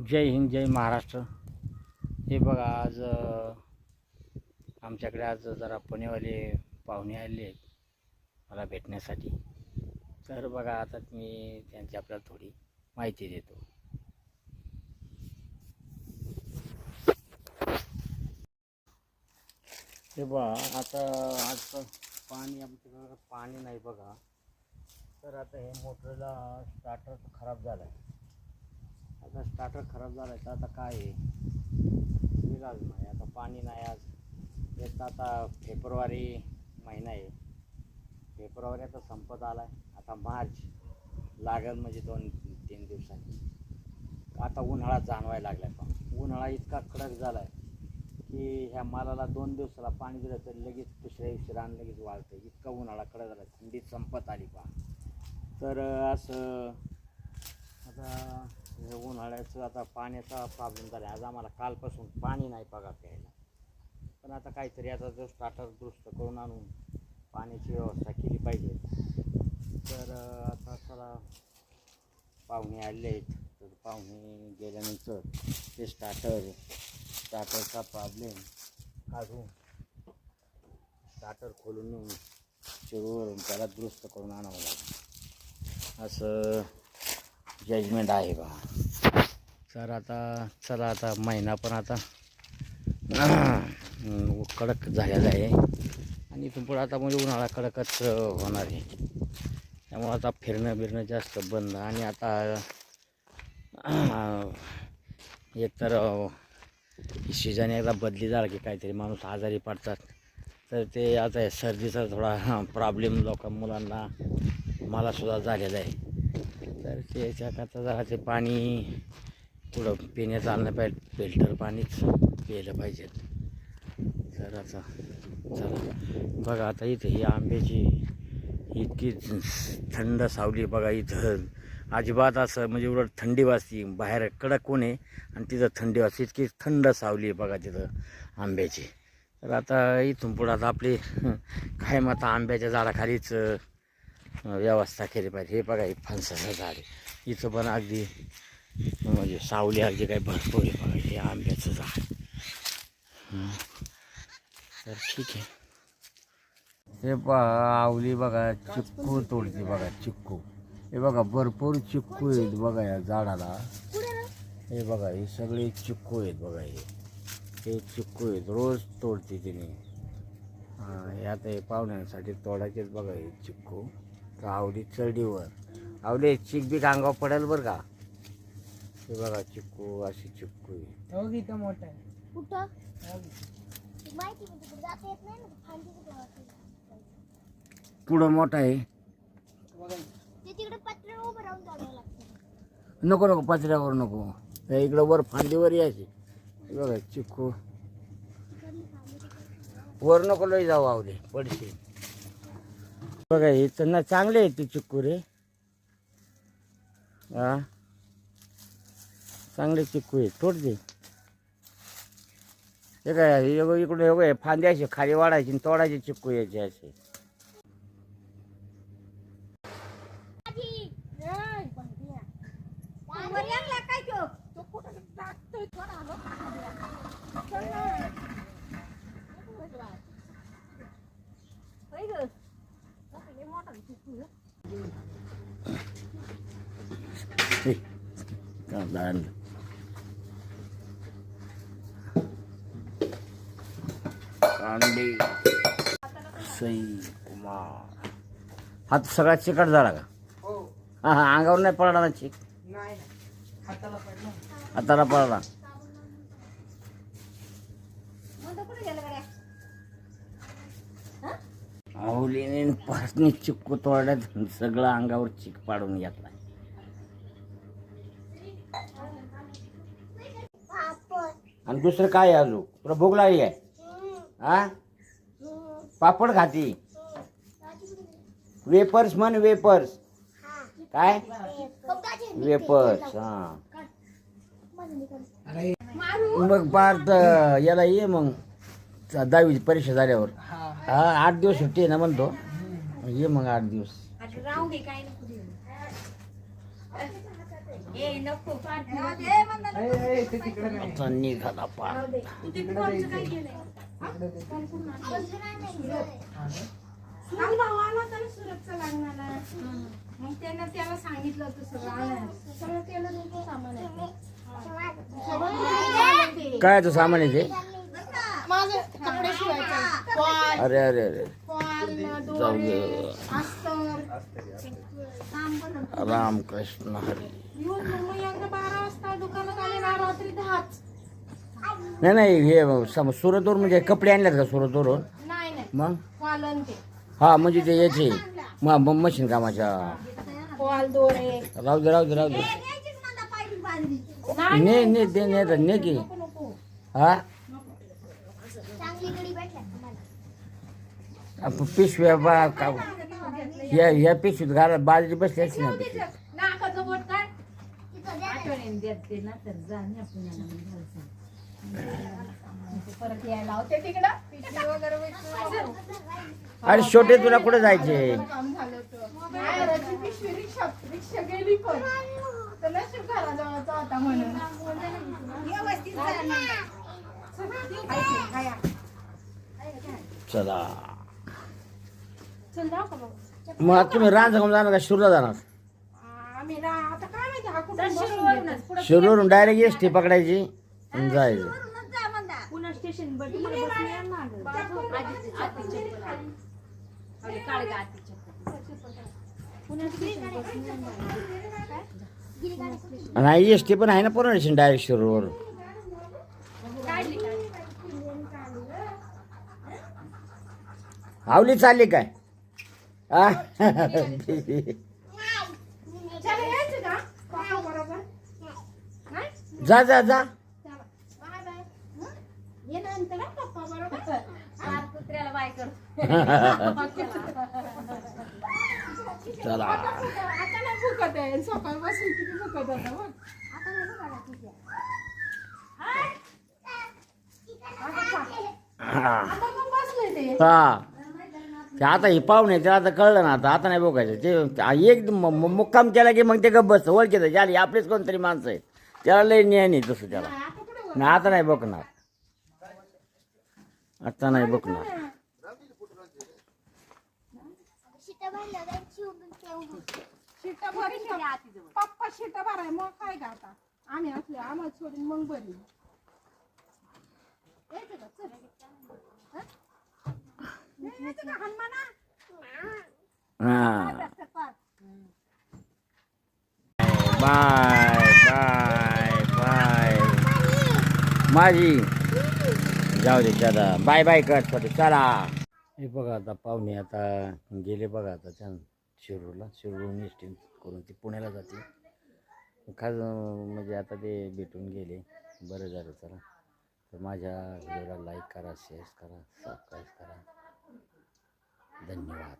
जय हिंद जय महाराष्ट्र. हे बघा आज आमच्याकडे आज जरा पुणेवाले पाहुणे आले आहेत मला भेटण्यासाठी. तर बघा आता मी त्यांची आपल्याला थोडी माहिती देतो. हे बघा आता आज पाणी आमच्याकडं पाणी नाही बघा. तर आता हे मोटरला स्टार्टर खराब झाला आहे आता स्टार्टर खराब झाला आहे तर आता काय आहे? इलाज नाही आता पाणी नाही आज. एक तर आता फेब्रुवारी महिना आहे. फेब्रुवारी आता संपत आला आहे आता मार्च लागेल म्हणजे दोन तीन दिवसांनी. आता उन्हाळा जाणवायला लागला आहे पण. उन्हाळा इतका कडक झाला आहे की ह्या मालाला दोन दिवसाला पाणी दिलं तर लगेच दुसऱ्या दिवशी रान लगेच वाळतं इतका उन्हाळा कडक झाला थंडी संपत आली पहा. तर असं आता हे उन्हाळ्याचं आता पाण्याचा प्रॉब्लेम झाला. आज आम्हाला कालपासून पाणी नाही बघा प्यायला पण आता काहीतरी आता जो स्टार्टर दुरुस्त करून आणून पाण्याची व्यवस्था केली पाहिजे. तर आता जरा पाहुणे आले आहेत. तर पाहुणे गेल्यानंतर ते स्टार्टर स्टार्टरचा प्रॉब्लेम काढून स्टार्टर खोलून नेऊन त्याला दुरुस्त करून आणावं लागेल. असं जजमेंट आहे बा. सर आता चला आता महिना पण आता कडक झालेला आहे. आणि इथून पुढं आता म्हणजे उन्हाळा कडकच होणार आहे. त्यामुळं आता फिरणं बिरणं जास्त बंद. आणि आता एकतर सीजन एकदा बदली झाला की काहीतरी माणूस आजारी पडतात. तर ते आता सर्दीचा थोडा प्रॉब्लेम लोक मुलांना मलासुद्धा झालेला आहे. तर त्याच्याकरता जरा ते पाणी थोडं पिण्यात आणलं पाहिजे फिल्टर पाणीच प्यायलं पाहिजेत तर आता चला. बघा आता इथं ही आंब्याची इतकी थंड सावली बघा इथं. अजिबात असं म्हणजे उलट थंडी वाजती बाहेर कडक ऊन आहे आणि तिथं थंडी वाजते. इतकी थंड सावली आहे बघा तिथं आंब्याची. तर आता इथून पुढं आता आपली कायम आता आंब्याच्या झाडाखालीच व्यवस्था केली पाहिजे. हे बघा हे फणसाचं झाड आहे. इथं पण अगदी म्हणजे सावली अगदी काही भरपूर आहे बघा हे आंब्याचं झाड. तर ठीक आहे. हे आवली बघा चिक्कू तोडते बघा चिक्कू. हे बघा भरपूर चिक्कू आहेत बघा या झाडाला. हे बघा हे सगळे चिक्कू आहेत बघा हे. हे चिक्कू आहेत रोज तोडते तिने. हे आता हे पाहुण्यांसाठी तोडायचेच बघा हे चिक्कू. तर आवली चढीवर. आवले चिक बी अंगावर पडेल बरं का? हे बघा चिक्कू अशी चिक्कू आहे. कुठं? ती माहिती कुठं जाता येत नाही ना फांदी कुठं वाटते. पुढं मोठा आहे. ते तिकडे पत्र उभं राहून जावं लागतं. नको नको पत्र्यावर नको. हे इकडं वर फांदीवर यायचे. हे बघा चिक्कू वर नको लई जाऊ आवले पडशे बघा हे त्यांना चांगले आहेत ते चिक्कू रे हा. चांगले चिक्कू आहेत तोडते हे काय इकडे हे फांद्याचे खाली वाढायचे आणि तोडायचे चिक्कू यायचे असे. हे, कांदा कांदे सई कुमार हात सगळा चिकट झाला का हा हा अंगावर नाही पडला ना चिक हाताला पडला आवलीने पासनी चिक्कू तोडत सगळं अंगावर चिक पाडून घेतला. आणि दुसरं काय अजून? तुला भूक लागली आहे हा पापड खाती? वेपर्स म्हण वेपर्स. काय? वेपर्स हा. मग पार्थ याला ये मग. दहावी परीक्षा झाल्यावर. हा आठ दिवस सुट्टी आहे ना म्हणतो. ये मग आठ दिवस. राहू दे काय नको देऊ. ए नको. आता निघाला पार काल भाऊ आला? होता ना सुरतचा लग्नाला मग त्यानं त्याला सांगितलं होतं सगळं आणायला. सगळं केलं तुमचं सामान आहे ते. काय तू सामान आहे ते माझं कपडे शिवायचे पॉल अरे अरे अरे. रामकृष्ण हरी. मग नाही नाही हे सम सुरतवरून म्हणजे कपडे आणल्यात का सुरतवरून? नाही नाही. मग? ते. हा म्हणजे ते याचे. म- म- मशीन कामाच्या. राहू दे राहू दे राहू दे. नाही ने ने दे ने ने की. हा? आप- पिशव्या बा का या या पिशवीत घाला बाजरी बसली असते ना पिशवी अरे छोटे तुला कुठे जायचे? चला. चल जाऊ का मग मग आता तुम्ही जाणार का शिरूरला जाणार आम्ही रा आता काय माहिती हा कुठून बसून येतो. शिरूरवरून डायरेक्ट एस टी पकडायची आणि जायचं पुन्हा स्टेशन बट बसून या ना गं. आधी- आधी चप्पल आहे. आपली काळी का आधी चप्पल. पुन्हा स्टेशन बसून या ना. आणि एस टी पण आहे ना पुन्हा डायरेक्ट शिरूरवरून काढली काढली. आवली चालली काय? चला यायचं का पप्पा बरोबर नाही? जा जा जा चला. बाय बाय हं? ये नंतर हं, पप्पा बरोबर चार कुत्र्याला बाय कर चला आता नाही आहे सकाळपासून किती भुकत होता बघ आता नाही बघा ठीक आहे हा. आता पण बसले ते हा ते आता हे पाहुणे ते आता कळलं ना आता आता नाही बघायचं. ते एक म- म- मुक्काम केला की मग ते गप्प बसतं ओळखीचं झाली आपलेच कोणतरी माणसं आहे त्याला लय न्याय नाही तसं त्याला. आता नाही आता नाही बघणार. आता नाही बघणार. शिट्या बांधल्या जायची उभी पप्पा शिट्टा भराय मग काय का आता आम्ही असले आम्हाला सोडून मग बरी यायचं का चल हं? नाही यायचं का हनुमाना हा. बाय बाय बाय माझी जाऊ दे दादा बाय बाय कर छोटे चला. हे बघा आता पाहुणे आता गेले बघा आता त्या शिरूरला. शिरूरहून एस टी करून ते पुण्याला जाते. खास म्हणजे आता ते भेटून गेले. बरं झालं चला. तर माझ्या व्हिडिओला लाईक करा शेअर करा सबस्क्राईब करा. धन्यवाद.